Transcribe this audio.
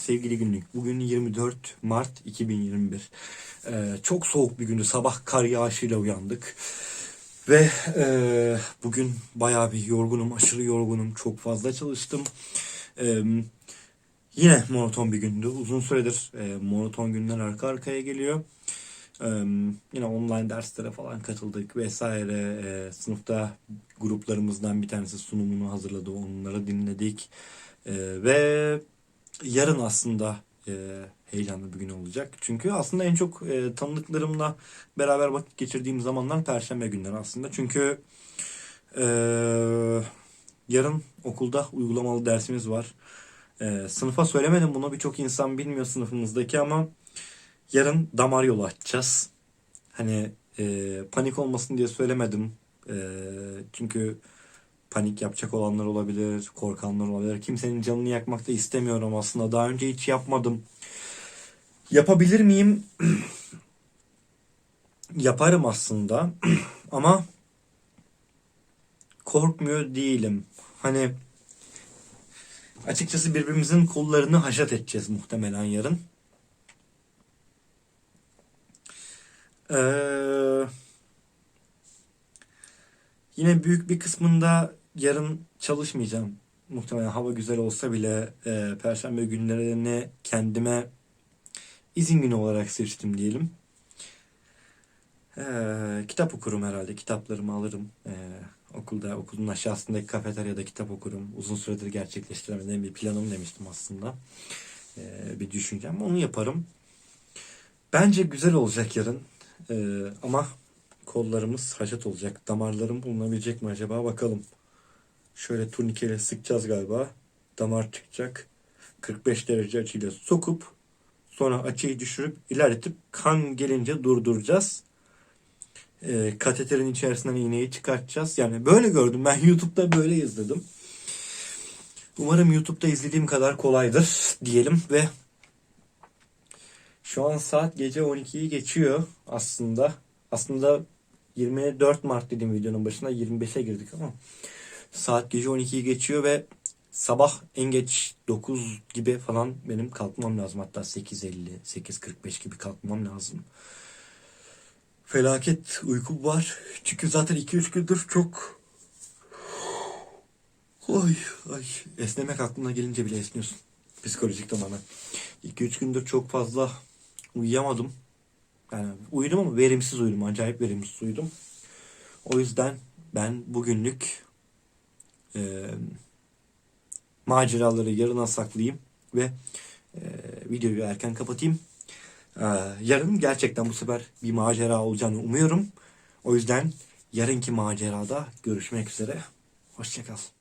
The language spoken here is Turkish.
sevgili günlük. Bugün 24 Mart 2021. Ee, çok soğuk bir gündü. Sabah kar yağışıyla uyandık. Ve e, bugün bayağı bir yorgunum, aşırı yorgunum. Çok fazla çalıştım. Ee, yine monoton bir gündü. Uzun süredir e, monoton günler arka arkaya geliyor. Ee, yine online derslere falan katıldık vesaire. Ee, sınıfta gruplarımızdan bir tanesi sunumunu hazırladı. Onları dinledik. Ee, ve yarın aslında e, heyecanlı bir gün olacak. Çünkü aslında en çok e, tanıdıklarımla beraber vakit geçirdiğim zamanlar perşembe günleri aslında. Çünkü e, yarın okulda uygulamalı dersimiz var. E, sınıfa söylemedim bunu birçok insan bilmiyor sınıfımızdaki ama yarın damar yolu açacağız. Hani e, panik olmasın diye söylemedim. E, çünkü panik yapacak olanlar olabilir, korkanlar olabilir. Kimsenin canını yakmak da istemiyorum aslında. Daha önce hiç yapmadım. Yapabilir miyim? Yaparım aslında. Ama korkmuyor değilim. Hani açıkçası birbirimizin kollarını haşat edeceğiz muhtemelen yarın. Ee, yine büyük bir kısmında yarın çalışmayacağım. Muhtemelen hava güzel olsa bile e, Perşembe günlerini kendime izin günü olarak seçtim diyelim. Ee, kitap okurum herhalde. Kitaplarımı alırım. Ee, okulda, okulun aşağısındaki kafeteryada kitap okurum. Uzun süredir gerçekleştiremediğim bir planım demiştim aslında. Ee, bir düşüncem. Onu yaparım. Bence güzel olacak yarın. Ee, ama kollarımız haşat olacak. Damarlarım bulunabilecek mi acaba bakalım. Şöyle turnikeyle sıkacağız galiba. Damar çıkacak. 45 derece açıyla sokup sonra açıyı düşürüp ilerletip kan gelince durduracağız. Ee, kateterin içerisinden iğneyi çıkartacağız. Yani böyle gördüm. Ben YouTube'da böyle izledim. Umarım YouTube'da izlediğim kadar kolaydır diyelim ve şu an saat gece 12'yi geçiyor aslında. Aslında 24 Mart dediğim videonun başına 25'e girdik ama saat gece 12'yi geçiyor ve sabah en geç 9 gibi falan benim kalkmam lazım. Hatta 8.50, 8.45 gibi kalkmam lazım. Felaket uykum var. Çünkü zaten 2-3 gündür çok... Ay ay esnemek aklına gelince bile esniyorsun. Psikolojik tamamen. 2-3 gündür çok fazla uyuyamadım. Yani uyudum ama verimsiz uyudum. Acayip verimsiz uyudum. O yüzden ben bugünlük e, maceraları yarına saklayayım ve e, videoyu erken kapatayım. E, yarın gerçekten bu sefer bir macera olacağını umuyorum. O yüzden yarınki macerada görüşmek üzere. Hoşçakal.